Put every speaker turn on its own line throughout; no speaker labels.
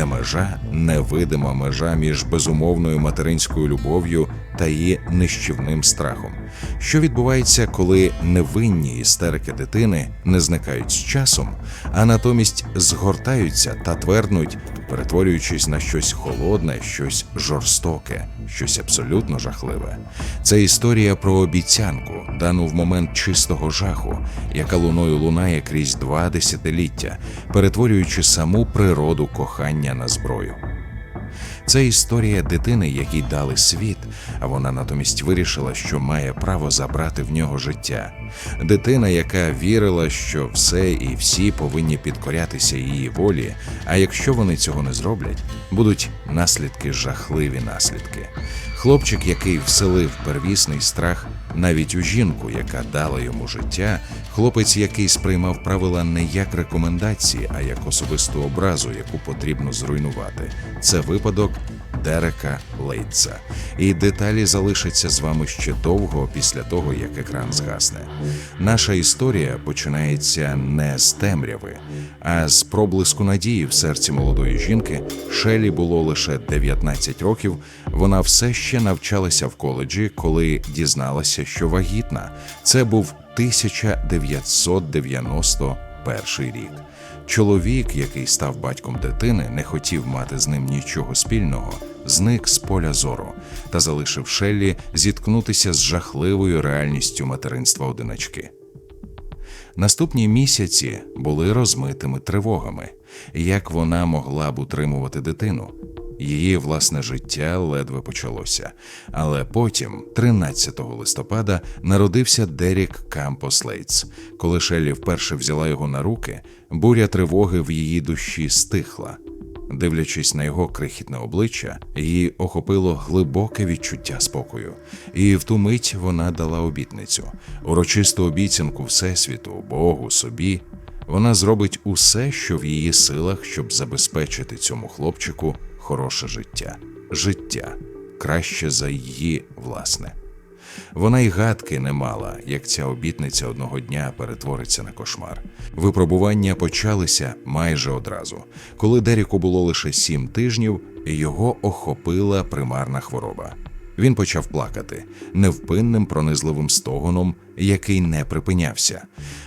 де межа невидима межа між безумовною материнською любов'ю та її нищівним страхом. Що відбувається, коли невинні істерики дитини не зникають з часом, а натомість згортаються та тверднуть, перетворюючись на щось холодне, щось жорстоке, щось абсолютно жахливе. Це історія про обіцянку, дану в момент чистого жаху, яка луною лунає крізь два десятиліття, перетворюючи саму природу кохання на зброю. Це історія дитини, якій дали світ, а вона натомість вирішила, що має право забрати в нього життя. Дитина, яка вірила, що все і всі повинні підкорятися її волі, а якщо вони цього не зроблять, будуть наслідки жахливі наслідки. Хлопчик, який вселив первісний страх навіть у жінку, яка дала йому життя, хлопець, який сприймав правила не як рекомендації, а як особисту образу, яку потрібно зруйнувати. Це випадок Дерека Лейтса. І деталі залишаться з вами ще довго після того, як екран згасне. Наша історія починається не з темряви, а з проблиску надії в серці молодої жінки. Шелі було лише 19 років. Вона все ще навчалася в коледжі, коли дізналася, що вагітна. Це був 1991 рік. Чоловік, який став батьком дитини, не хотів мати з ним нічого спільного, зник з поля зору та залишив Шеллі зіткнутися з жахливою реальністю материнства одиначки. Наступні місяці були розмитими тривогами, як вона могла б утримувати дитину. Її власне життя ледве почалося, але потім, 13 листопада, народився Дерік Кампос Лейтс. Коли Шеллі вперше взяла його на руки, буря тривоги в її душі стихла. Дивлячись на його крихітне обличчя, її охопило глибоке відчуття спокою, і в ту мить вона дала обітницю, урочисту обіцянку Всесвіту, Богу, собі. Вона зробить усе, що в її силах, щоб забезпечити цьому хлопчику хороше життя, життя краще за її власне. Вона й гадки не мала, як ця обітниця одного дня перетвориться на кошмар. Випробування почалися майже одразу. Коли Деріку було лише сім тижнів, його охопила примарна хвороба. Він почав плакати невпинним пронизливим стогоном, який не припинявся.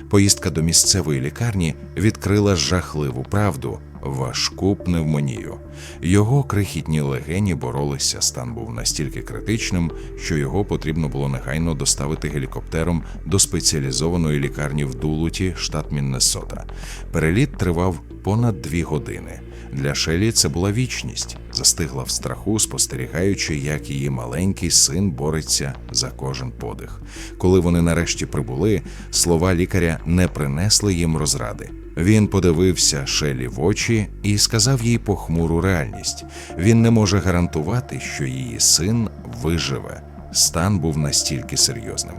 Поїздка до місцевої лікарні відкрила жахливу правду важку пневмонію. Його крихітні легені боролися. Стан був настільки критичним, що його потрібно було негайно доставити гелікоптером до спеціалізованої лікарні в Дулуті, штат Міннесота. Переліт тривав понад дві години. Для Шелі це була вічність, застигла в страху, спостерігаючи, як її маленький син бореться за кожен подих. Коли вони нарешті прибули, слова лікаря не принесли їм розради. Він подивився Шелі в очі і сказав їй похмуру реальність. Він не може гарантувати, що її син виживе. Стан був настільки серйозним.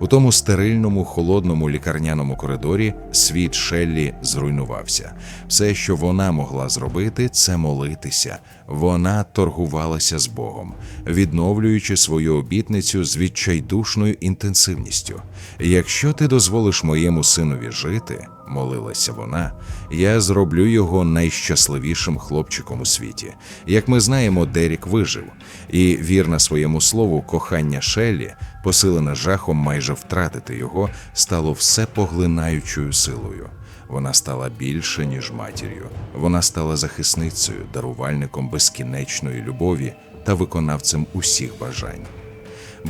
У тому стерильному, холодному лікарняному коридорі світ Шеллі зруйнувався. Все, що вона могла зробити, це молитися. Вона торгувалася з Богом, відновлюючи свою обітницю з відчайдушною інтенсивністю. Якщо ти дозволиш моєму синові жити, молилася вона, я зроблю його найщасливішим хлопчиком у світі. Як ми знаємо, Дерік вижив, і вірна своєму слову, кохання Шеллі, посилене жахом майже втратити його, стало все поглинаючою силою. Вона стала більше, ніж матір'ю. Вона стала захисницею, дарувальником безкінечної любові та виконавцем усіх бажань.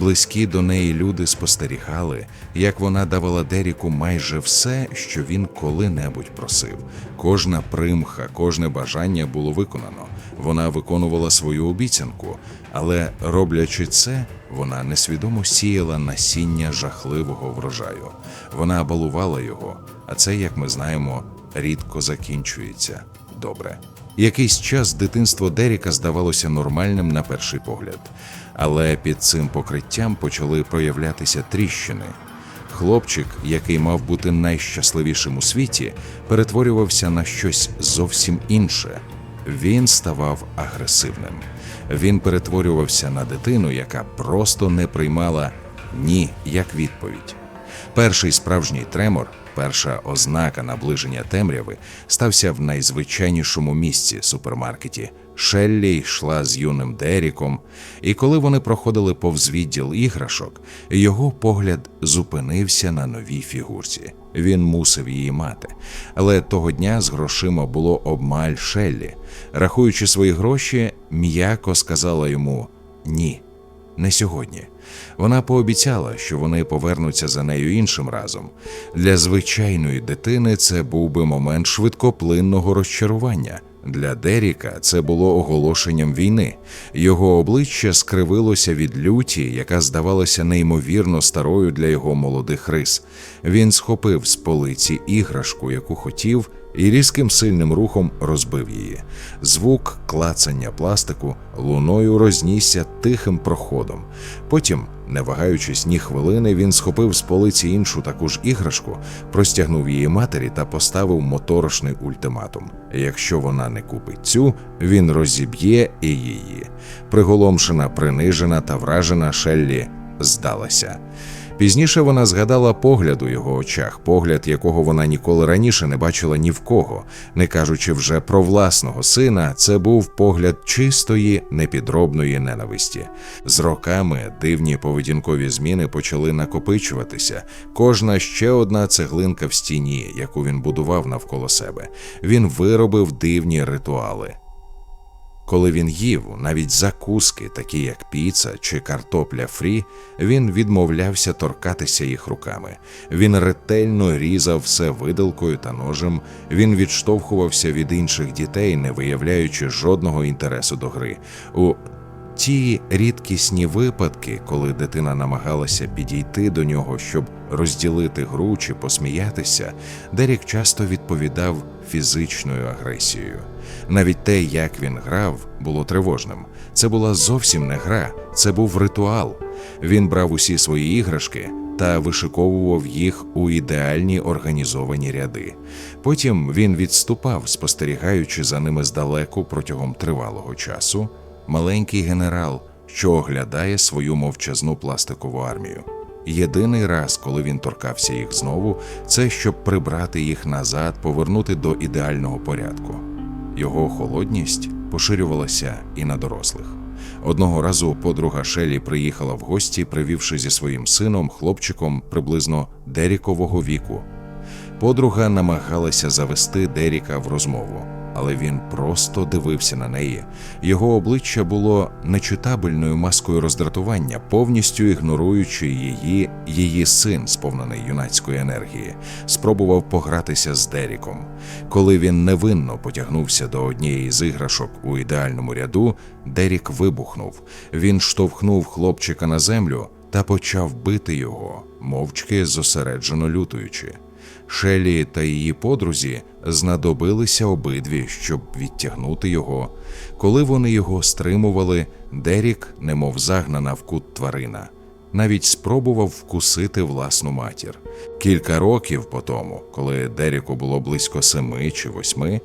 Близькі до неї люди спостерігали, як вона давала Деріку майже все, що він коли-небудь просив. Кожна примха, кожне бажання було виконано. Вона виконувала свою обіцянку, але роблячи це, вона несвідомо сіяла насіння жахливого врожаю. Вона балувала його, а це, як ми знаємо, рідко закінчується добре. Якийсь час дитинство Деріка здавалося нормальним на перший погляд, але під цим покриттям почали проявлятися тріщини. Хлопчик, який мав бути найщасливішим у світі, перетворювався на щось зовсім інше. Він ставав агресивним. Він перетворювався на дитину, яка просто не приймала ні як відповідь. Перший справжній тремор перша ознака наближення темряви стався в найзвичайнішому місці супермаркеті. Шеллі йшла з юним Деріком, і коли вони проходили повз відділ іграшок, його погляд зупинився на новій фігурці. Він мусив її мати. Але того дня з грошима було обмаль Шеллі. Рахуючи свої гроші, м'яко сказала йому ні, не сьогодні. Вона пообіцяла, що вони повернуться за нею іншим разом. Для звичайної дитини це був би момент швидкоплинного розчарування. Для Деріка це було оголошенням війни. Його обличчя скривилося від люті, яка здавалася неймовірно старою для його молодих рис. Він схопив з полиці іграшку, яку хотів, і різким сильним рухом розбив її. Звук клацання пластику луною рознісся тихим проходом. Потім, не вагаючись ні хвилини, він схопив з полиці іншу таку ж іграшку, простягнув її матері та поставив моторошний ультиматум. Якщо вона не купить цю, він розіб'є і її. Приголомшена, принижена та вражена Шеллі здалася. Пізніше вона згадала погляд у його очах, погляд, якого вона ніколи раніше не бачила ні в кого, не кажучи вже про власного сина, це був погляд чистої, непідробної ненависті. З роками дивні поведінкові зміни почали накопичуватися. Кожна ще одна цеглинка в стіні, яку він будував навколо себе. Він виробив дивні ритуали. Коли він їв навіть закуски, такі як піца чи картопля фрі, він відмовлявся торкатися їх руками. Він ретельно різав все виделкою та ножем. Він відштовхувався від інших дітей, не виявляючи жодного інтересу до гри. У Ті рідкісні випадки, коли дитина намагалася підійти до нього, щоб розділити гру чи посміятися, Дерік часто відповідав фізичною агресією. Навіть те, як він грав, було тривожним. Це була зовсім не гра, це був ритуал. Він брав усі свої іграшки та вишиковував їх у ідеальні організовані ряди. Потім він відступав, спостерігаючи за ними здалеку протягом тривалого часу маленький генерал, що оглядає свою мовчазну пластикову армію. Єдиний раз, коли він торкався їх знову, це щоб прибрати їх назад, повернути до ідеального порядку. Його холодність поширювалася і на дорослих. Одного разу подруга Шелі приїхала в гості, привівши зі своїм сином, хлопчиком приблизно Дерікового віку. Подруга намагалася завести Деріка в розмову але він просто дивився на неї. Його обличчя було нечитабельною маскою роздратування, повністю ігноруючи її, її син, сповнений юнацької енергії, спробував погратися з Деріком. Коли він невинно потягнувся до однієї з іграшок у ідеальному ряду, Дерік вибухнув. Він штовхнув хлопчика на землю та почав бити його, мовчки зосереджено лютуючи. Шелі та її подрузі знадобилися обидві, щоб відтягнути його. Коли вони його стримували, Дерік, немов загнана в кут тварина, навіть спробував вкусити власну матір. Кілька років по тому, коли Деріку було близько семи чи восьми,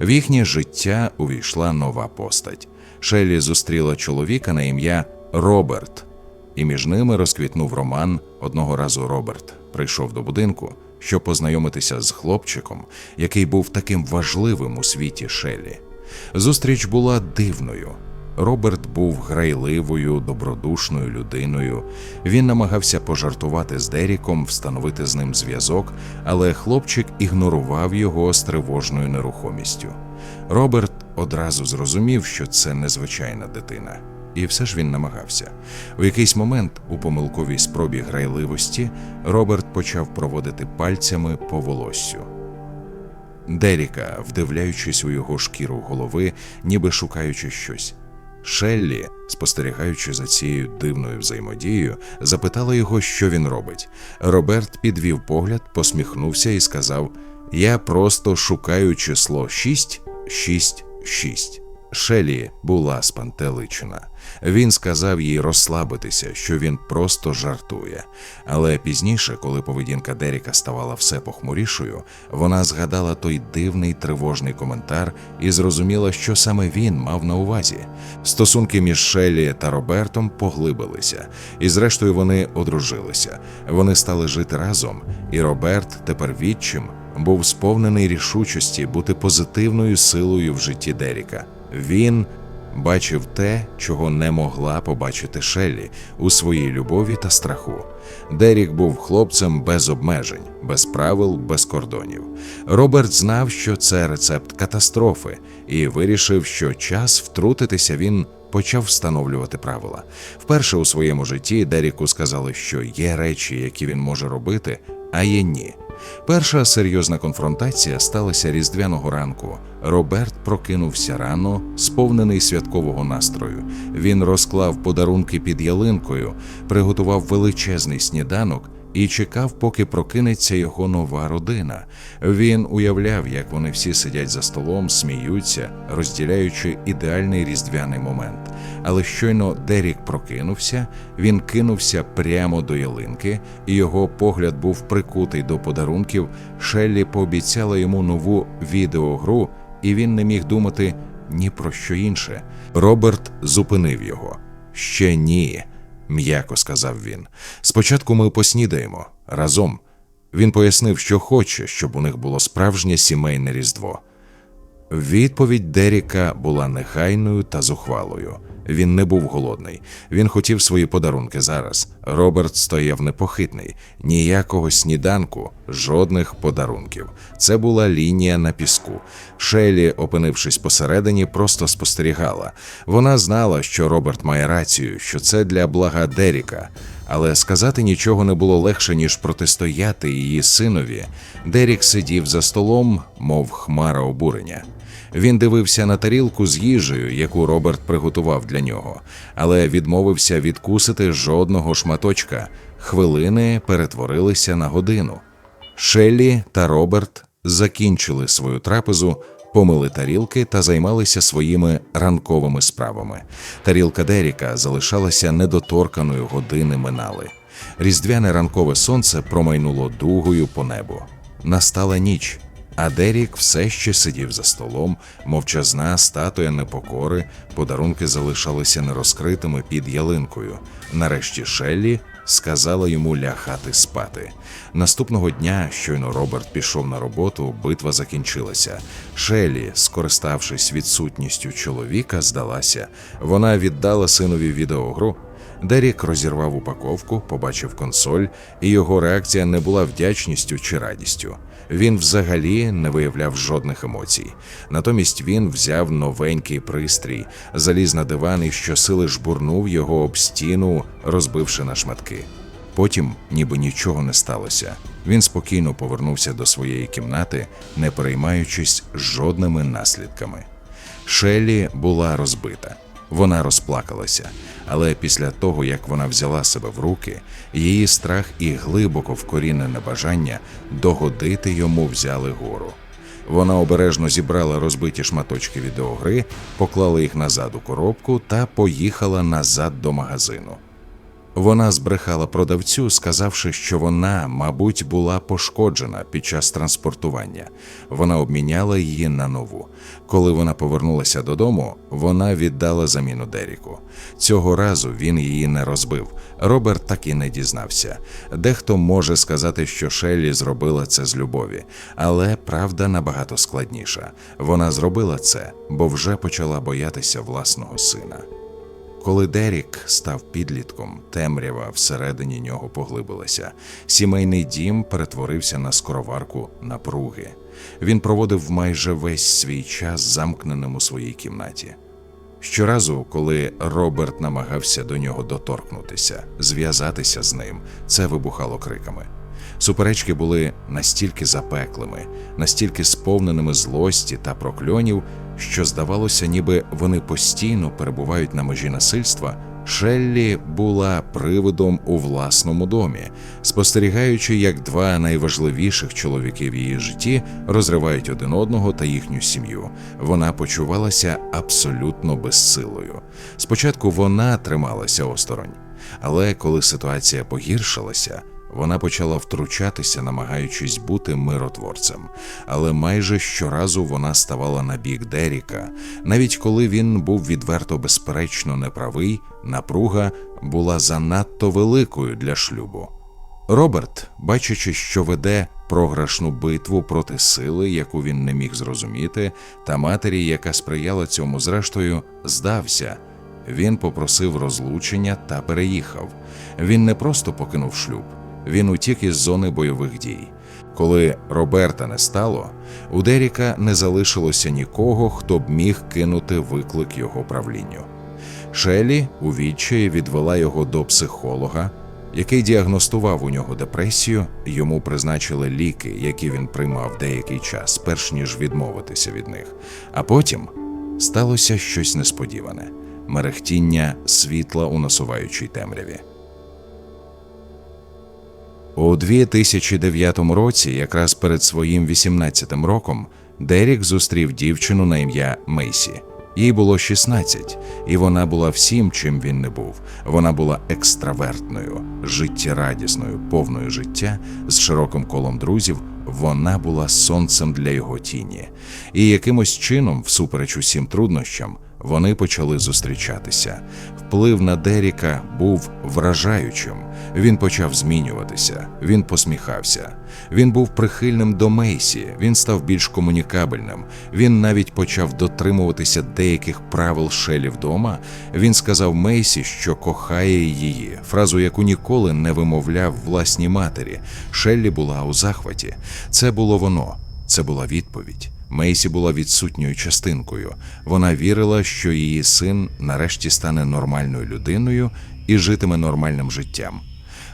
в їхнє життя увійшла нова постать. Шелі зустріла чоловіка на ім'я Роберт, і між ними розквітнув роман. Одного разу Роберт прийшов до будинку щоб познайомитися з хлопчиком, який був таким важливим у світі Шелі. Зустріч була дивною. Роберт був грайливою, добродушною людиною. Він намагався пожартувати з Деріком, встановити з ним зв'язок, але хлопчик ігнорував його з тривожною нерухомістю. Роберт одразу зрозумів, що це незвичайна дитина. І все ж він намагався. У якийсь момент, у помилковій спробі грайливості, Роберт почав проводити пальцями по волоссю. Деріка, вдивляючись у його шкіру голови, ніби шукаючи щось. Шеллі, спостерігаючи за цією дивною взаємодією, запитала його, що він робить. Роберт підвів погляд, посміхнувся і сказав: Я просто шукаю число 6, 6, 6. Шелі була спантеличена. Він сказав їй розслабитися, що він просто жартує. Але пізніше, коли поведінка Деріка ставала все похмурішою, вона згадала той дивний тривожний коментар і зрозуміла, що саме він мав на увазі. Стосунки між Шелі та Робертом поглибилися, і зрештою вони одружилися. Вони стали жити разом, і Роберт тепер відчим був сповнений рішучості бути позитивною силою в житті Деріка. Він бачив те, чого не могла побачити Шеллі у своїй любові та страху. Дерік був хлопцем без обмежень, без правил, без кордонів. Роберт знав, що це рецепт катастрофи, і вирішив, що час втрутитися він почав встановлювати правила. Вперше у своєму житті Деріку сказали, що є речі, які він може робити, а є ні. Перша серйозна конфронтація сталася різдвяного ранку. Роберт прокинувся рано, сповнений святкового настрою. Він розклав подарунки під ялинкою, приготував величезний сніданок і чекав, поки прокинеться його нова родина. Він уявляв, як вони всі сидять за столом, сміються, розділяючи ідеальний різдвяний момент. Але щойно Дерік прокинувся, він кинувся прямо до ялинки, і його погляд був прикутий до подарунків. Шеллі пообіцяла йому нову відеогру, і він не міг думати ні про що інше. Роберт зупинив його. Ще ні, м'яко сказав він. Спочатку ми поснідаємо разом. Він пояснив, що хоче, щоб у них було справжнє сімейне різдво. Відповідь Деріка була нехайною та зухвалою. Він не був голодний. Він хотів свої подарунки зараз. Роберт стояв непохитний, ніякого сніданку, жодних подарунків. Це була лінія на піску. Шелі, опинившись посередині, просто спостерігала. Вона знала, що Роберт має рацію, що це для блага Деріка. Але сказати нічого не було легше, ніж протистояти її синові. Дерік сидів за столом, мов хмара обурення. Він дивився на тарілку з їжею, яку Роберт приготував для нього, але відмовився відкусити жодного шматочка. Хвилини перетворилися на годину. Шеллі та Роберт закінчили свою трапезу, помили тарілки та займалися своїми ранковими справами. Тарілка Деріка залишалася недоторканою, години минали. Різдвяне ранкове сонце промайнуло дугою по небу. Настала ніч. А Дерік все ще сидів за столом, мовчазна статуя непокори, подарунки залишалися нерозкритими під ялинкою. Нарешті Шеллі сказала йому лягати спати. Наступного дня, щойно Роберт пішов на роботу, битва закінчилася. Шеллі, скориставшись відсутністю чоловіка, здалася. Вона віддала синові відеогру. Дерік розірвав упаковку, побачив консоль, і його реакція не була вдячністю чи радістю. Він взагалі не виявляв жодних емоцій. Натомість він взяв новенький пристрій, заліз на диван і щосили жбурнув його об стіну, розбивши на шматки. Потім, ніби нічого не сталося, він спокійно повернувся до своєї кімнати, не переймаючись жодними наслідками. Шеллі була розбита. Вона розплакалася, але після того, як вона взяла себе в руки, її страх і глибоко вкорінене бажання догодити йому взяли гору. Вона обережно зібрала розбиті шматочки відеогри, поклала їх назад у коробку та поїхала назад до магазину. Вона збрехала продавцю, сказавши, що вона, мабуть, була пошкоджена під час транспортування. Вона обміняла її на нову. Коли вона повернулася додому, вона віддала заміну Деріку. Цього разу він її не розбив. Роберт так і не дізнався. Дехто може сказати, що Шеллі зробила це з любові, але правда набагато складніша. Вона зробила це, бо вже почала боятися власного сина. Коли Дерік став підлітком, темрява всередині нього поглибилася. Сімейний дім перетворився на скороварку напруги. Він проводив майже весь свій час замкненим у своїй кімнаті. Щоразу, коли Роберт намагався до нього доторкнутися, зв'язатися з ним, це вибухало криками. Суперечки були настільки запеклими, настільки сповненими злості та прокльонів, що здавалося, ніби вони постійно перебувають на межі насильства Шеллі була привидом у власному домі, спостерігаючи, як два найважливіших чоловіки в її житті розривають один одного та їхню сім'ю. Вона почувалася абсолютно безсилою. Спочатку вона трималася осторонь, але коли ситуація погіршилася, вона почала втручатися, намагаючись бути миротворцем, але майже щоразу вона ставала на бік Деріка. Навіть коли він був відверто безперечно неправий, напруга була занадто великою для шлюбу. Роберт, бачачи, що веде програшну битву проти сили, яку він не міг зрозуміти, та матері, яка сприяла цьому зрештою, здався. Він попросив розлучення та переїхав. Він не просто покинув шлюб, він утік із зони бойових дій. Коли Роберта не стало, у Деріка не залишилося нікого, хто б міг кинути виклик його правлінню. Шелі у відчаї відвела його до психолога, який діагностував у нього депресію, йому призначили ліки, які він приймав деякий час, перш ніж відмовитися від них. А потім сталося щось несподіване мерехтіння світла у насуваючій темряві. У 2009 році, якраз перед своїм 18-тим роком, Дерік зустрів дівчину на ім'я Мейсі. Їй було 16, і вона була всім, чим він не був. Вона була екстравертною, життєрадісною, повною життя, з широким колом друзів. Вона була сонцем для його тіні, і якимось чином, всупереч усім труднощам, вони почали зустрічатися. Вплив на Деріка був вражаючим. Він почав змінюватися, він посміхався. Він був прихильним до Мейсі, він став більш комунікабельним. Він навіть почав дотримуватися деяких правил Шелі вдома. Він сказав Мейсі, що кохає її, фразу, яку ніколи не вимовляв власній матері. Шеллі була у захваті. Це було воно, це була відповідь. Мейсі була відсутньою частинкою. Вона вірила, що її син нарешті стане нормальною людиною і житиме нормальним життям.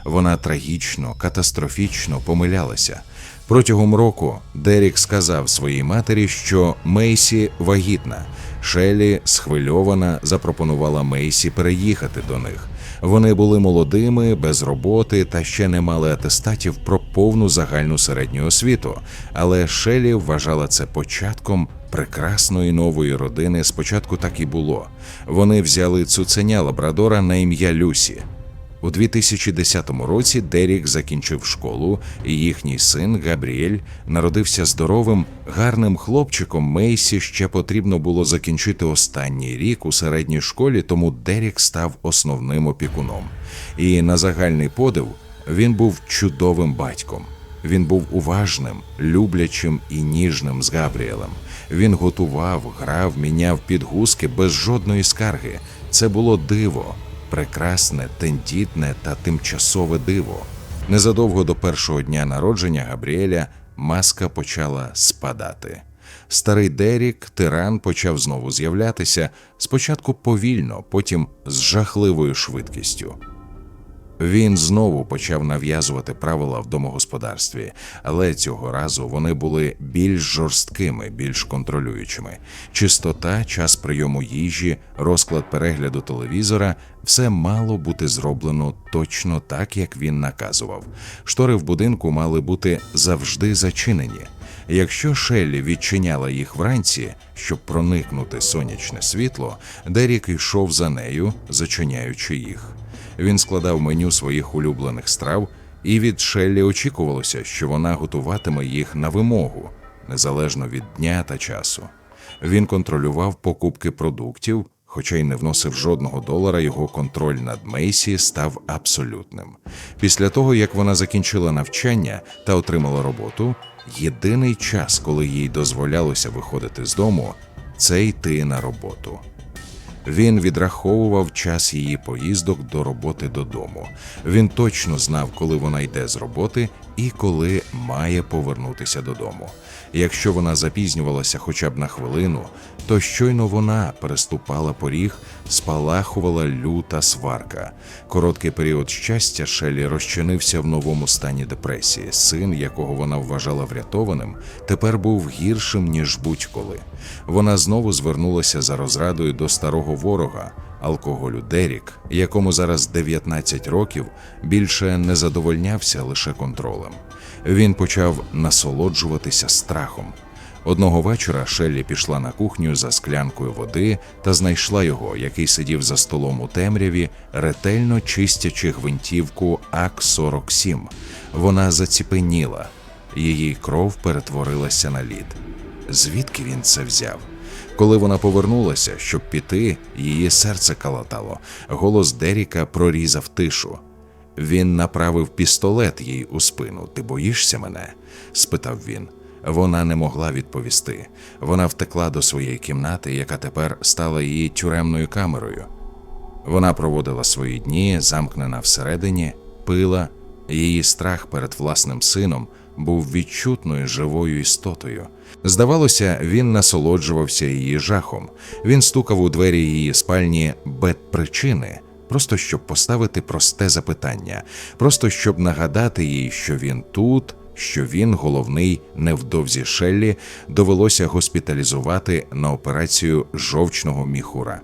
Вона трагічно, катастрофічно помилялася. Протягом року Дерік сказав своїй матері, що Мейсі вагітна. Шелі, схвильована, запропонувала Мейсі переїхати до них. Вони були молодими, без роботи та ще не мали атестатів про повну загальну середню освіту. Але Шелі вважала це початком прекрасної нової родини. Спочатку так і було. Вони взяли цуценя лабрадора на ім'я Люсі. У 2010 році Дерік закінчив школу, і їхній син Габріель народився здоровим, гарним хлопчиком. Мейсі ще потрібно було закінчити останній рік у середній школі, тому Дерік став основним опікуном. І на загальний подив він був чудовим батьком. Він був уважним, люблячим і ніжним з Габріелем. Він готував, грав, міняв підгузки без жодної скарги. Це було диво прекрасне, тендітне та тимчасове диво. Незадовго до першого дня народження Габріеля маска почала спадати. Старий Дерік, тиран, почав знову з'являтися спочатку повільно, потім з жахливою швидкістю. Він знову почав нав'язувати правила в домогосподарстві, але цього разу вони були більш жорсткими, більш контролюючими. Чистота, час прийому їжі, розклад перегляду телевізора все мало бути зроблено точно так, як він наказував. Штори в будинку мали бути завжди зачинені. Якщо Шеллі відчиняла їх вранці, щоб проникнути сонячне світло, Дерік йшов за нею, зачиняючи їх. Він складав меню своїх улюблених страв, і від Шеллі очікувалося, що вона готуватиме їх на вимогу, незалежно від дня та часу. Він контролював покупки продуктів, хоча й не вносив жодного долара, його контроль над Мейсі став абсолютним. Після того, як вона закінчила навчання та отримала роботу, єдиний час, коли їй дозволялося виходити з дому, це йти на роботу. Він відраховував час її поїздок до роботи додому. Він точно знав, коли вона йде з роботи і коли має повернутися додому. Якщо вона запізнювалася хоча б на хвилину, то щойно вона переступала поріг, спалахувала люта сварка. Короткий період щастя Шелі розчинився в новому стані депресії. Син, якого вона вважала врятованим, тепер був гіршим ніж будь-коли. Вона знову звернулася за розрадою до старого ворога, алкоголю Дерік, якому зараз 19 років, більше не задовольнявся лише контролем. Він почав насолоджуватися страхом. Одного вечора Шеллі пішла на кухню за склянкою води та знайшла його, який сидів за столом у темряві, ретельно чистячи гвинтівку АК-47. Вона заціпеніла. Її кров перетворилася на лід. Звідки він це взяв? Коли вона повернулася, щоб піти, її серце калатало. Голос Деріка прорізав тишу. Він направив пістолет їй у спину. Ти боїшся мене? спитав він. Вона не могла відповісти. Вона втекла до своєї кімнати, яка тепер стала її тюремною камерою. Вона проводила свої дні, замкнена всередині, пила. Її страх перед власним сином був відчутною живою істотою. Здавалося, він насолоджувався її жахом. Він стукав у двері її спальні без причини, просто щоб поставити просте запитання, просто щоб нагадати їй, що він тут, що він головний невдовзі Шеллі, довелося госпіталізувати на операцію жовчного міхура.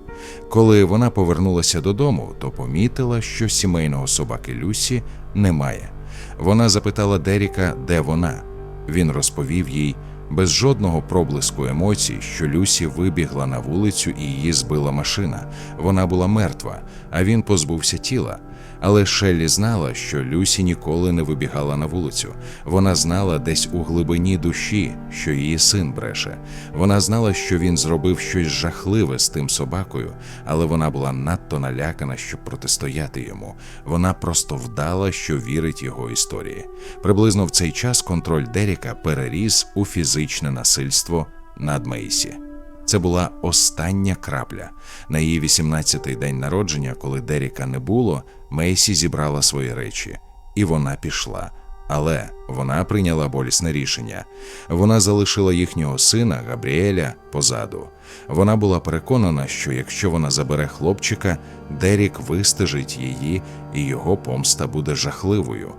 Коли вона повернулася додому, то помітила, що сімейного собаки Люсі немає. Вона запитала Деріка, де вона. Він розповів їй без жодного проблиску емоцій, що Люсі вибігла на вулицю і її збила машина. Вона була мертва, а він позбувся тіла. Але Шеллі знала, що Люсі ніколи не вибігала на вулицю. Вона знала десь у глибині душі, що її син бреше. Вона знала, що він зробив щось жахливе з тим собакою, але вона була надто налякана, щоб протистояти йому. Вона просто вдала, що вірить його історії. Приблизно в цей час контроль Деріка переріс у фізичне насильство над Мейсі. Це була остання крапля. На її 18-й день народження, коли Деріка не було, Мейсі зібрала свої речі, і вона пішла. Але вона прийняла болісне рішення. Вона залишила їхнього сина Габріеля позаду. Вона була переконана, що якщо вона забере хлопчика, Дерік вистежить її, і його помста буде жахливою.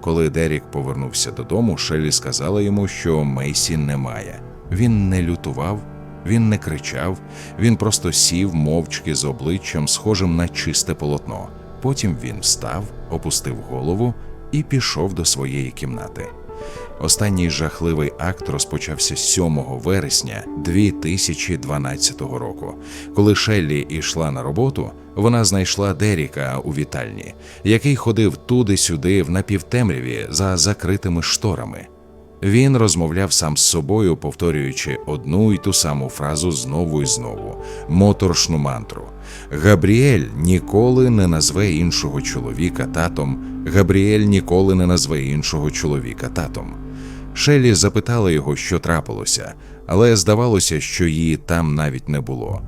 Коли Дерік повернувся додому, Шелі сказала йому, що Мейсі немає. Він не лютував. Він не кричав, він просто сів мовчки з обличчям, схожим на чисте полотно. Потім він встав, опустив голову і пішов до своєї кімнати. Останній жахливий акт розпочався 7 вересня 2012 року. Коли Шеллі йшла на роботу, вона знайшла Деріка у вітальні, який ходив туди-сюди в напівтемряві за закритими шторами. Він розмовляв сам з собою, повторюючи одну й ту саму фразу знову і знову моторшну мантру. Габріель ніколи не назве іншого чоловіка татом. Габріель ніколи не назве іншого чоловіка татом. Шелі запитала його, що трапилося, але здавалося, що її там навіть не було.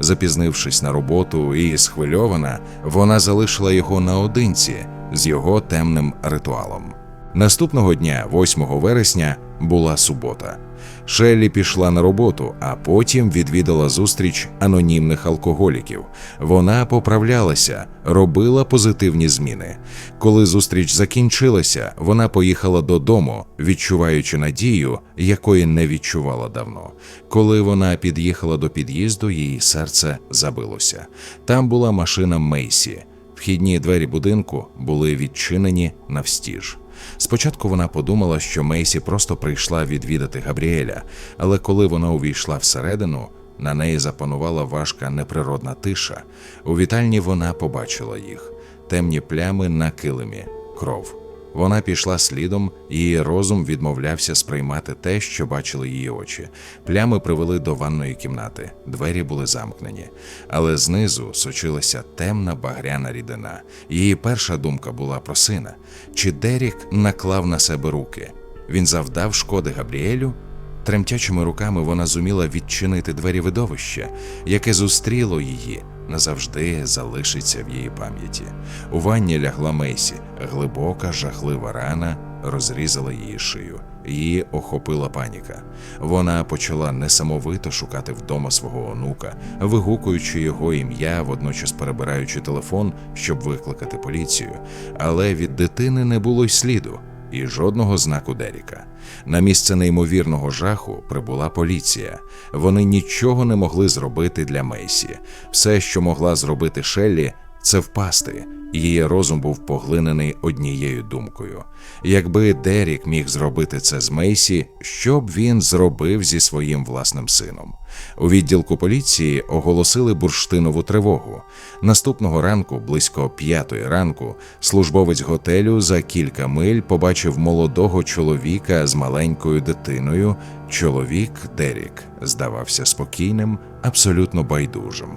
Запізнившись на роботу і схвильована, вона залишила його наодинці з його темним ритуалом. Наступного дня, 8 вересня, була субота. Шеллі пішла на роботу, а потім відвідала зустріч анонімних алкоголіків. Вона поправлялася, робила позитивні зміни. Коли зустріч закінчилася, вона поїхала додому, відчуваючи надію, якої не відчувала давно. Коли вона під'їхала до під'їзду, її серце забилося. Там була машина Мейсі. Вхідні двері будинку були відчинені навстіж. Спочатку вона подумала, що Мейсі просто прийшла відвідати Габріеля, але коли вона увійшла всередину, на неї запанувала важка неприродна тиша. У вітальні вона побачила їх темні плями на килимі, кров. Вона пішла слідом, її розум відмовлявся сприймати те, що бачили її очі. Плями привели до ванної кімнати, двері були замкнені, але знизу сочилася темна багряна рідина. Її перша думка була про сина. Чи Дерік наклав на себе руки? Він завдав шкоди Габріелю? Тремтячими руками вона зуміла відчинити двері видовища, яке зустріло її, назавжди залишиться в її пам'яті. У ванні лягла Мейсі, глибока, жахлива рана розрізала її шию. Її охопила паніка. Вона почала несамовито шукати вдома свого онука, вигукуючи його ім'я, водночас перебираючи телефон, щоб викликати поліцію. Але від дитини не було й сліду. і жодного знаку Деріка. На місце неймовірного жаху прибула поліція. Вони нічого не могли зробити для Мейсі. Все, що могла зробити Шеллі, це впасти. Її розум був поглинений однією думкою. Якби Дерік міг зробити це з Мейсі, що б він зробив зі своїм власним сином? У відділку поліції оголосили бурштинову тривогу. Наступного ранку, близько п'ятої ранку, службовець готелю за кілька миль побачив молодого чоловіка з маленькою дитиною. Чоловік Дерік здавався спокійним, абсолютно байдужим.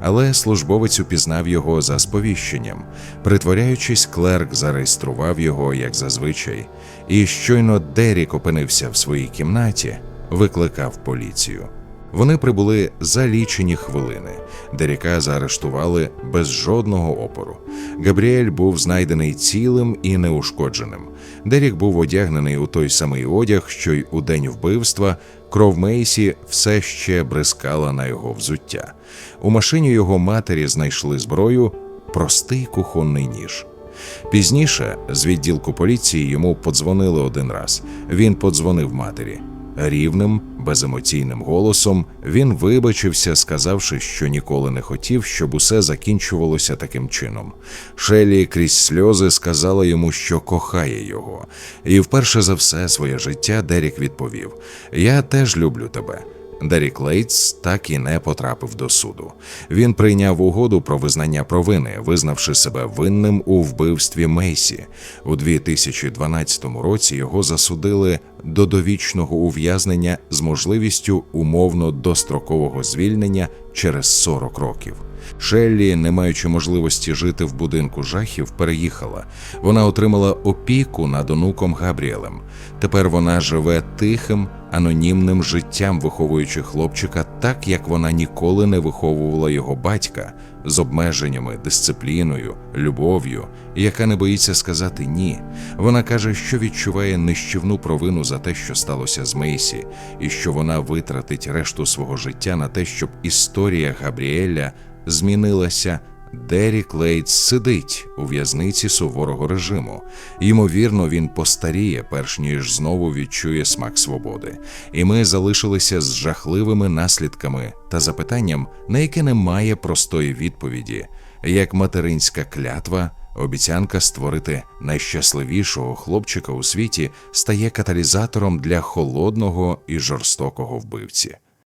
Але службовець упізнав його за сповіщенням. Притворяючись, клерк зареєстрував його як зазвичай, і щойно Дерік опинився в своїй кімнаті, викликав поліцію. Вони прибули за лічені хвилини. Деріка заарештували без жодного опору. Габріель був знайдений цілим і неушкодженим. Дерік був одягнений у той самий одяг, що й у день вбивства. Кров Мейсі все ще бризкала на його взуття. У машині його матері знайшли зброю простий кухонний ніж. Пізніше з відділку поліції йому подзвонили один раз. Він подзвонив матері. Рівним, беземоційним голосом він вибачився, сказавши, що ніколи не хотів, щоб усе закінчувалося таким чином. Шелі крізь сльози сказала йому, що кохає його. І вперше за все своє життя Дерік відповів: Я теж люблю тебе. Дерік Лейтс так і не потрапив до суду. Він прийняв угоду про визнання провини, визнавши себе винним у вбивстві Мейсі. У 2012 році його засудили до довічного ув'язнення з можливістю умовно дострокового звільнення через 40 років. Шеллі, не маючи можливості жити в будинку жахів, переїхала. Вона отримала опіку над онуком Габріелем. Тепер вона живе тихим, анонімним життям, виховуючи хлопчика так, як вона ніколи не виховувала його батька з обмеженнями, дисципліною, любов'ю, яка не боїться сказати ні. Вона каже, що відчуває нищівну провину за те, що сталося з Мейсі, і що вона витратить решту свого життя на те, щоб історія Габріеля змінилася. Дерік Лейтс сидить у в'язниці суворого режиму. Ймовірно, він постаріє, перш ніж знову відчує смак свободи. І ми залишилися з жахливими наслідками та запитанням, на яке немає простої відповіді, як материнська клятва, обіцянка створити найщасливішого хлопчика у світі стає каталізатором для холодного і жорстокого вбивці.